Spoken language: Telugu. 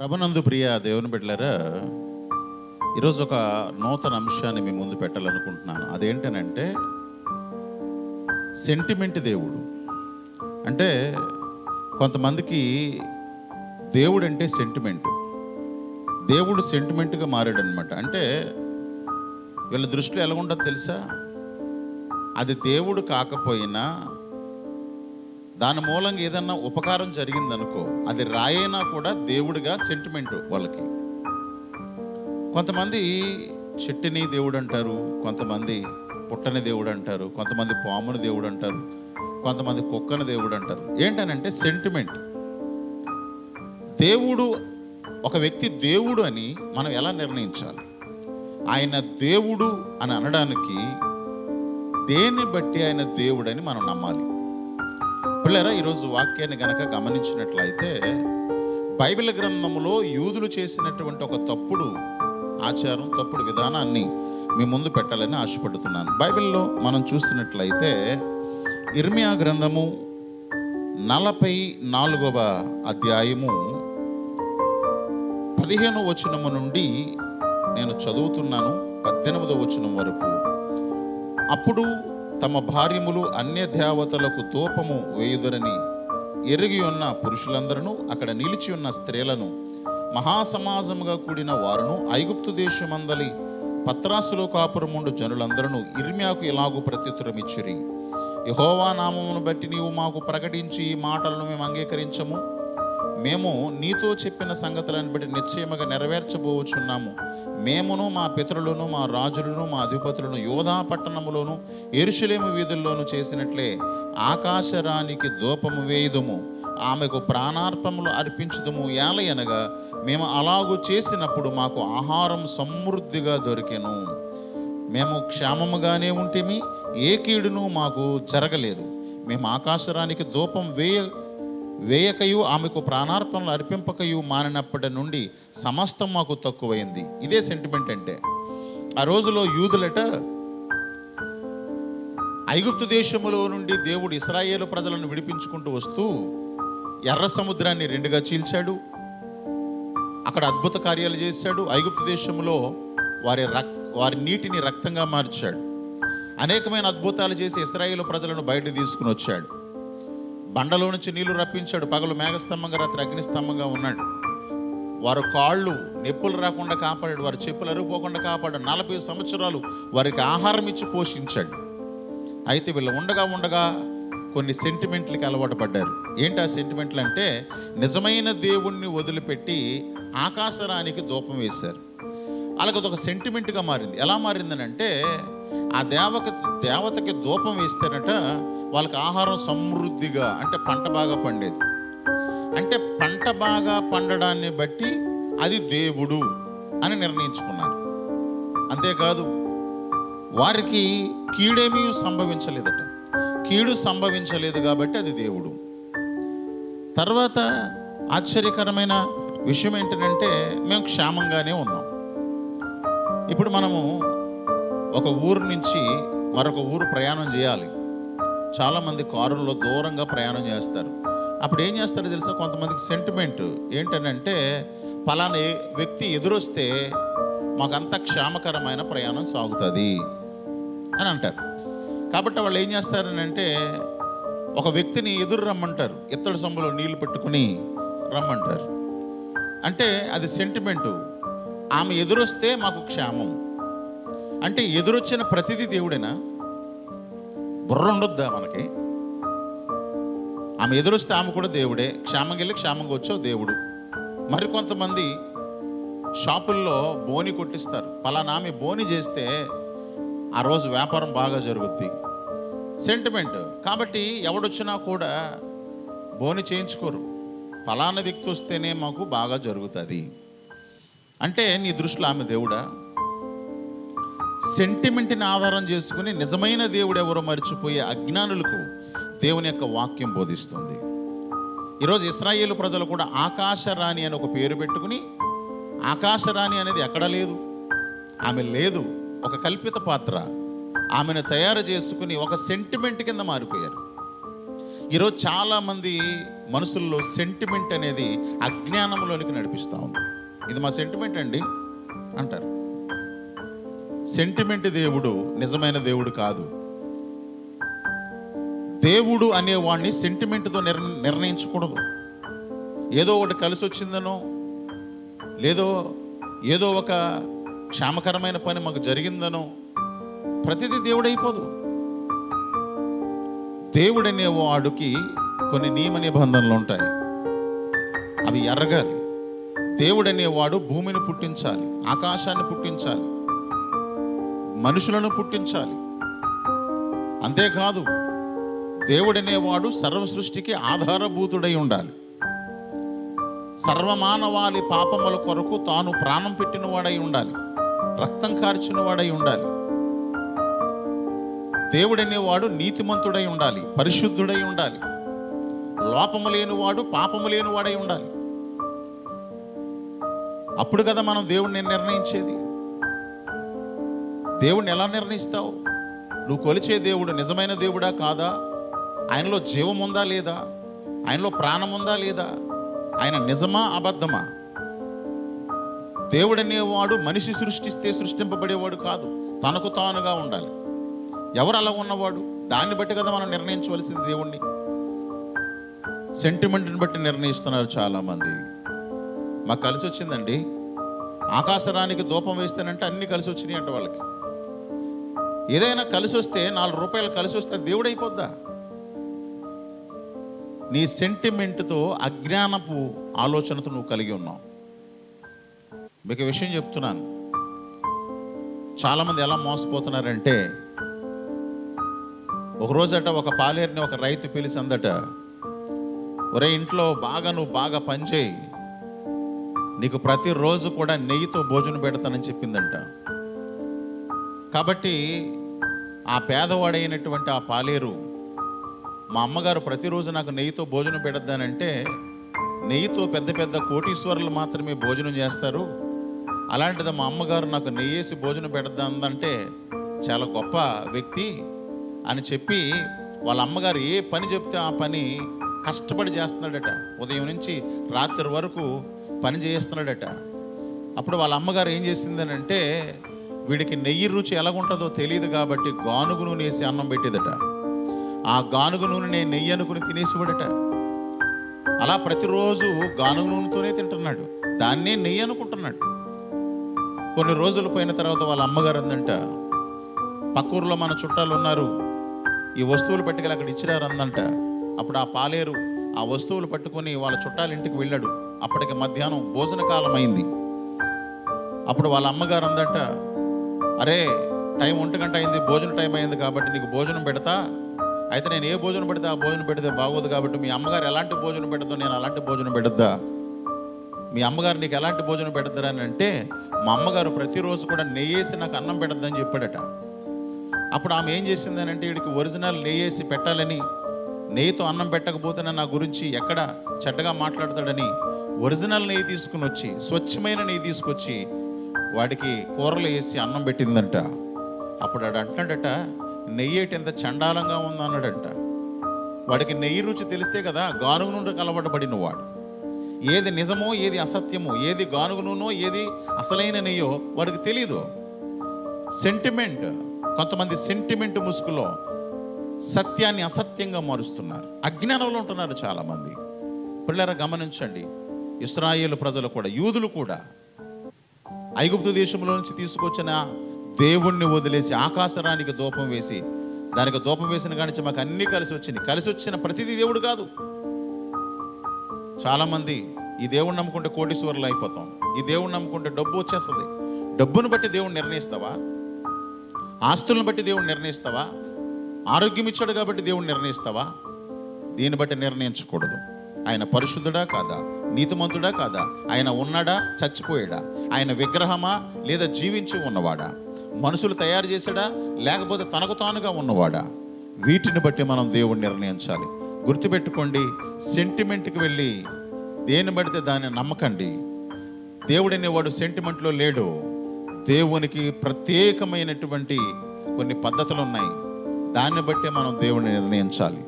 ప్రభునందు ప్రియ దేవుని బిడ్డలారా ఈరోజు ఒక నూతన అంశాన్ని మీ ముందు పెట్టాలనుకుంటున్నాను. అదేంటనంటే సెంటిమెంట్ దేవుడు. అంటే కొంతమందికి దేవుడు అంటే సెంటిమెంట్ దేవుడు సెంటిమెంట్గా మారాడు అనమాట అంటే వీళ్ళ దృష్టిలో ఎలా ఉండదు తెలుసా? అది దేవుడు కాకపోయినా దాని మూలంగా ఏదన్నా ఉపకారం జరిగిందనుకో అది రాయైనా కూడా దేవుడిగా సెంటిమెంట్ వాళ్ళకి. కొంతమంది చెట్టుని దేవుడు అంటారు కొంతమంది పుట్టని దేవుడు అంటారు కొంతమంది పాముని దేవుడు అంటారు కొంతమంది కుక్కని దేవుడు అంటారు ఏంటనంటే సెంటిమెంట్ దేవుడు ఒక వ్యక్తి దేవుడు అని మనం ఎలా నిర్ణయించాలి? ఆయన దేవుడు అని అనడానికి దేన్ని బట్టి ఆయన దేవుడని మనం నమ్మాలి? పిల్లరా ఈరోజు వాక్యాన్ని గనక గమనించినట్లయితే బైబిల్ గ్రంథంలో యూదులు చేసినటువంటి ఒక తప్పుడు ఆచారం తప్పుడు విధానాన్ని మీ ముందు పెట్టాలని ఆశపడుతున్నాను. బైబిల్లో మనం చూసినట్లయితే ఇర్మియా గ్రంథము నలభై నాలుగవ అధ్యాయము పదిహేను వచనము నుండి నేను చదువుతున్నాను పద్దెనిమిదవ వచనం వరకు. అప్పుడు తమ భార్యములు అన్య దేవతలకు తోపము వేయుదురని ఎరిగి ఉన్న పురుషులందరూ అక్కడ నిలిచి ఉన్న స్త్రీలను మహాసమాజముగా కూడిన వారును ఐగుప్తు దేశమందలి పత్రాసులో కాపురముండు జనులందరూ ఇర్మ్యాకు ఇలాగు ప్రత్యుత్తరమిచ్చిరి? యహోవా నామమును బట్టి నీవు మాకు ప్రకటించి ఈ మాటలను మేము అంగీకరించము. మేము నీతో చెప్పిన సంగతులను బట్టి నిశ్చయముగా నెరవేర్చబోచున్నాము. మేమును మా పితరులను మా రాజులను మా అధిపతులను యోధా పట్టణములోను ఎరుషులేము వీధుల్లోనూ చేసినట్లే ఆకాశరానికి దూపము వేయుదుము. ఆమెకు ప్రాణార్పములు అర్పించుదుము. ఏలయనగా మేము అలాగూ చేసినప్పుడు మాకు ఆహారం సమృద్ధిగా దొరికెను. మేము క్షేమముగానే ఉంటిమి. ఏ కీడును మాకు జరగలేదు. మేము ఆకాశరానికి దూపం వేయ వేయకయు ఆమెకు ప్రాణార్పణలు అర్పింపకయు మానినప్పటి నుండి సమస్తం మాకు తక్కువైంది. ఇదే సెంటిమెంట్ అంటే. ఆ రోజులో యూదులట ఐగుప్తు దేశములో నుండి దేవుడు ఇస్రాయేలు ప్రజలను విడిపించుకుంటూ వస్తూ ఎర్ర సముద్రాన్ని రెండుగా చీల్చాడు. అక్కడ అద్భుత కార్యాలు చేశాడు. ఐగుప్తు దేశంలో వారి రక్ వారి నీటిని రక్తంగా మార్చాడు. అనేకమైన అద్భుతాలు చేసి ఇస్రాయేల్ ప్రజలను బయట తీసుకుని వచ్చాడు. బండలో నుంచి నీళ్ళు రప్పించాడు. పగలు మేఘస్తంభంగా రాత్రి అగ్నిస్తంభంగా ఉన్నాడు. వారు కాళ్ళు నొప్పులు రాకుండా కాపాడాడు. వారి చెప్పులు అరిగిపోకుండా కాపాడాడు. నలభై సంవత్సరాలు వారికి ఆహారం ఇచ్చి పోషించాడు. అయితే వీళ్ళు ఉండగా ఉండగా కొన్ని సెంటిమెంట్లకి అలవాటు పడ్డారు. ఏంటి ఆ సెంటిమెంట్లు అంటే నిజమైన దేవుణ్ణి వదిలిపెట్టి ఆకాశరానికి దూపం వేశారు. అలాగే అదొక సెంటిమెంట్గా మారింది. ఎలా మారిందనంటే ఆ దేవక దేవతకి దూపం వేస్తేనట వాళ్ళకి ఆహారం సమృద్ధిగా అంటే పంట బాగా పండేది. అంటే పంట బాగా పండడాన్ని బట్టి అది దేవుడు అని నిర్ణయించుకున్నారు. అంతేకాదు వారికి కీడేమీ సంభవించలేదట. కీడు సంభవించలేదు కాబట్టి అది దేవుడు. తర్వాత ఆశ్చర్యకరమైన విషయం ఏంటంటే మేము క్షేమంగానే ఉన్నాం. ఇప్పుడు మనము ఒక ఊరు నుంచి మరొక ఊరు ప్రయాణం చేయాలి. చాలామంది కారుల్లో దూరంగా ప్రయాణం చేస్తారు. అప్పుడు ఏం చేస్తారో తెలుసా? కొంతమందికి సెంటిమెంట్ ఏంటనంటే పలానా వ్యక్తి ఎదురొస్తే మాకంత క్షేమకరమైన ప్రయాణం సాగుతుంది అని అంటారు. కాబట్టి వాళ్ళు ఏం చేస్తారనంటే ఒక వ్యక్తిని ఎదురు రమ్మంటారు. ఇత్తడి సొమ్ములో నీళ్ళు పెట్టుకుని రమ్మంటారు. అంటే అది సెంటిమెంటు ఆమె ఎదురొస్తే మాకు క్షేమం. అంటే ఎదురొచ్చిన ప్రతిదీ దేవుడేనా? బుర్ర ఉండొద్దా మనకి? ఆమె ఎదురొస్తే ఆమె కూడా దేవుడే. క్షేమంగా వెళ్ళి క్షేమంగా వచ్చావు దేవుడు. మరి కొంతమంది షాపుల్లో బోని కొట్టిస్తారు. పలానా ఆమె బోని చేస్తే ఆ రోజు వ్యాపారం బాగా జరుగుద్ది. సెంటిమెంట్ కాబట్టి ఎవడొచ్చినా కూడా బోని చేయించుకోరు. పలానా వ్యక్తి వస్తేనే మాకు బాగా జరుగుతుంది. అంటే నీ దృష్టిలో ఆమె దేవుడా? సెంటిమెంట్ని ఆధారం చేసుకుని నిజమైన దేవుడు ఎవరో మర్చిపోయే అజ్ఞానులకు దేవుని యొక్క వాక్యం బోధిస్తుంది. ఈరోజు ఇస్రాయేల్ ప్రజలు కూడా ఆకాశరాణి అని ఒక పేరు పెట్టుకుని ఆకాశరాణి అనేది ఎక్కడ లేదు? ఆమె లేదు. ఒక కల్పిత పాత్ర. ఆమెను తయారు చేసుకుని ఒక సెంటిమెంట్ కింద మారిపోయారు. ఈరోజు చాలామంది మనుషుల్లో సెంటిమెంట్ అనేది అజ్ఞానంలోనికి నడిపిస్తూ ఉంది. ఇది మా సెంటిమెంట్ అండి అంటారు. సెంటిమెంట్ దేవుడు నిజమైన దేవుడు కాదు. దేవుడు అనేవాడిని సెంటిమెంట్తో నిర్ నిర్ణయించకూడదు. ఏదో ఒకటి కలిసి వచ్చిందనో లేదో ఏదో ఒక క్షేమకరమైన పని మాకు జరిగిందనో ప్రతిదీ దేవుడైపోదు. దేవుడనే వాడికి కొన్ని నియమ నిబంధనలు ఉంటాయి. అవి ఎరగాలి. దేవుడనేవాడు భూమిని పుట్టించాలి ఆకాశాన్ని పుట్టించాలి మనుషులను పుట్టించాలి. అంతేకాదు దేవుడనేవాడు సర్వ సృష్టికి ఆధారభూతుడై ఉండాలి. సర్వమానవాళి పాపముల కొరకు తాను ప్రాణం పెట్టిన వాడై ఉండాలి. రక్తం కార్చిన వాడై ఉండాలి. దేవుడనేవాడు నీతిమంతుడై ఉండాలి. పరిశుద్ధుడై ఉండాలి. లోపము లేనివాడు పాపము లేనివాడై ఉండాలి. అప్పుడు కదా మనం దేవుడిని నిర్ణయించేది. దేవుణ్ణి ఎలా నిర్ణయిస్తావు? నువ్వు కొలిచే దేవుడు నిజమైన దేవుడా కాదా? ఆయనలో జీవం ఉందా లేదా? ఆయనలో ప్రాణం ఉందా లేదా? ఆయన నిజమా అబద్ధమా? దేవుడనేవాడు మనిషి సృష్టిస్తే సృష్టింపబడేవాడు కాదు. తనకు తానుగా ఉండాలి. ఎవరు అలా ఉన్నవాడు? దాన్ని బట్టి కదా మనం నిర్ణయించవలసింది దేవుణ్ణి. సెంటిమెంట్ని బట్టి నిర్ణయిస్తున్నారు చాలామంది. మాకు కలిసి వచ్చిందండి ఆకాశరానికి దూపం వేస్తేనంటే అన్ని కలిసి వచ్చినాయి అంట వాళ్ళకి. ఏదైనా కలిసి వస్తే నాలుగు రూపాయలు కలిసి వస్తే దేవుడైపోద్దా దేవుడు అయిపోద్దా? నీ సెంటిమెంట్తో అజ్ఞానపు ఆలోచనతో నువ్వు కలిగి ఉన్నావు. మీకు విషయం చెప్తున్నాను. చాలామంది ఎలా మోసపోతున్నారంటే ఒకరోజట ఒక పాలేరుని ఒక రైతు పిలిచి అందట ఒరే ఇంట్లో బాగా నువ్వు బాగా పనిచేయి నీకు ప్రతిరోజు కూడా నెయ్యితో భోజనం పెడతానని చెప్పిందంట. కాబట్టి ఆ పేదవాడైనటువంటి ఆ పాలేరు మా అమ్మగారు ప్రతిరోజు నాకు నెయ్యితో భోజనం పెడద్దానంటే నెయ్యితో పెద్ద పెద్ద కోటీశ్వరులు మాత్రమే భోజనం చేస్తారు. అలాంటిది మా అమ్మగారు నాకు నెయ్యేసి భోజనం పెడద్దందంటే చాలా గొప్ప వ్యక్తి అని చెప్పి వాళ్ళ అమ్మగారు ఏ పని చెప్తే ఆ పని కష్టపడి చేస్తున్నాడట. ఉదయం నుంచి రాత్రి వరకు పని చేస్తున్నాడట. అప్పుడు వాళ్ళ అమ్మగారు ఏం చేసిందనంటే వీడికి నెయ్యి రుచి ఎలాగుంటుందో తెలియదు కాబట్టి గానుగు నూనె వేసి అన్నం పెట్టేదట. ఆ గానుగు నూనె నేను నెయ్యి అనుకుని తినేసివాడట. అలా ప్రతిరోజు గానుగు నూనెతోనే తింటున్నాడు. దాన్నే నెయ్యి అనుకుంటున్నాడు. కొన్ని రోజులు పోయిన తర్వాత వాళ్ళ అమ్మగారు అందంట పక్కూరులో మన చుట్టాలు ఉన్నారు. ఈ వస్తువులు పట్టుకెళ్ళి అక్కడ ఇచ్చిరారు అందంట. అప్పుడు ఆ పాలేరు ఆ వస్తువులు పట్టుకొని వాళ్ళ చుట్టాల ఇంటికి వెళ్ళాడు. అప్పటికి మధ్యాహ్నం భోజన కాలం అయింది అప్పుడు వాళ్ళ అమ్మగారు అందంట అరే టైం ఒంటి గంట అయింది భోజనం టైం అయింది కాబట్టి నీకు భోజనం పెడతా. అయితే నేను ఏ భోజనం పెడితే ఆ భోజనం పెడితే బాగోదు కాబట్టి మీ అమ్మగారు ఎలాంటి భోజనం పెడదో నేను అలాంటి భోజనం పెడద్దా? మీ అమ్మగారు నీకు ఎలాంటి భోజనం పెడతారని అంటే మా అమ్మగారు ప్రతిరోజు కూడా నెయ్యేసి నాకు అన్నం పెడద్దని చెప్పాడట. అప్పుడు ఆమె ఏం చేసిందని అంటే వీడికి ఒరిజినల్ నెయ్యేసి పెట్టాలని నెయ్యితో అన్నం పెట్టకపోతే నా గురించి ఎక్కడ చెడ్డగా మాట్లాడతాడని ఒరిజినల్ నెయ్యి తీసుకుని వచ్చి స్వచ్ఛమైన నెయ్యి తీసుకొచ్చి వాడికి కూరలు వేసి అన్నం పెట్టిందంట. అప్పుడు వాడు అంటున్నాడట నెయ్యి ఎంత చండాలంగా ఉందన్నాడంట వాడికి నెయ్యి రుచి తెలిస్తే కదా గానుగు నుండి కలవడబడిన వాడు. ఏది నిజమో ఏది అసత్యమో ఏది గానుగు నూనో ఏది అసలైన నెయ్యో వాడికి తెలీదు. సెంటిమెంట్ కొంతమంది సెంటిమెంట్ ముసుగులో సత్యాన్ని అసత్యంగా మారుస్తున్నారు. అజ్ఞానంలో ఉంటున్నారు చాలామంది. పిల్లర గమనించండి. ఇస్రాయేల్ ప్రజలు కూడా యూదులు కూడా ఐగుప్తు దేశంలో నుంచి తీసుకొచ్చిన దేవుణ్ణి వదిలేసి ఆకాశరానికి దూపం వేసి దానికి దూపం వేసిన కానించి మాకు అన్నీ కలిసి వచ్చింది. కలిసి వచ్చిన ప్రతిదీ దేవుడు కాదు. చాలామంది ఈ దేవుణ్ణి నమ్ముకుంటే కోటీశ్వరులు అయిపోతాం. ఈ దేవుణ్ణి నమ్ముకుంటే డబ్బు వచ్చేస్తుంది. డబ్బును బట్టి దేవుణ్ణి నిర్ణయిస్తావా? ఆస్తులను బట్టి దేవుణ్ణి నిర్ణయిస్తావా? ఆరోగ్యం ఇచ్చాడు కాబట్టి దేవుణ్ణి నిర్ణయిస్తావా? దీన్ని బట్టి నిర్ణయించకూడదు. ఆయన పరిశుద్ధుడా కాదా? నీతిమంతుడా కాదా? ఆయన ఉన్నాడా? చచ్చిపోయాడా? ఆయన విగ్రహమా? లేదా జీవించి ఉన్నవాడా? మనుషులు తయారు చేశాడా? లేకపోతే తనకు తానుగా ఉన్నవాడా? వీటిని బట్టి మనం దేవుణ్ణి నిర్ణయించాలి. గుర్తుపెట్టుకోండి సెంటిమెంట్కి వెళ్ళి దేన్ని పడితే దాన్ని నమ్మకండి. దేవుడు సెంటిమెంట్లో లేడు. దేవునికి ప్రత్యేకమైనటువంటి కొన్ని పద్ధతులు ఉన్నాయి దాన్ని బట్టి మనం దేవుడిని నిర్ణయించాలి.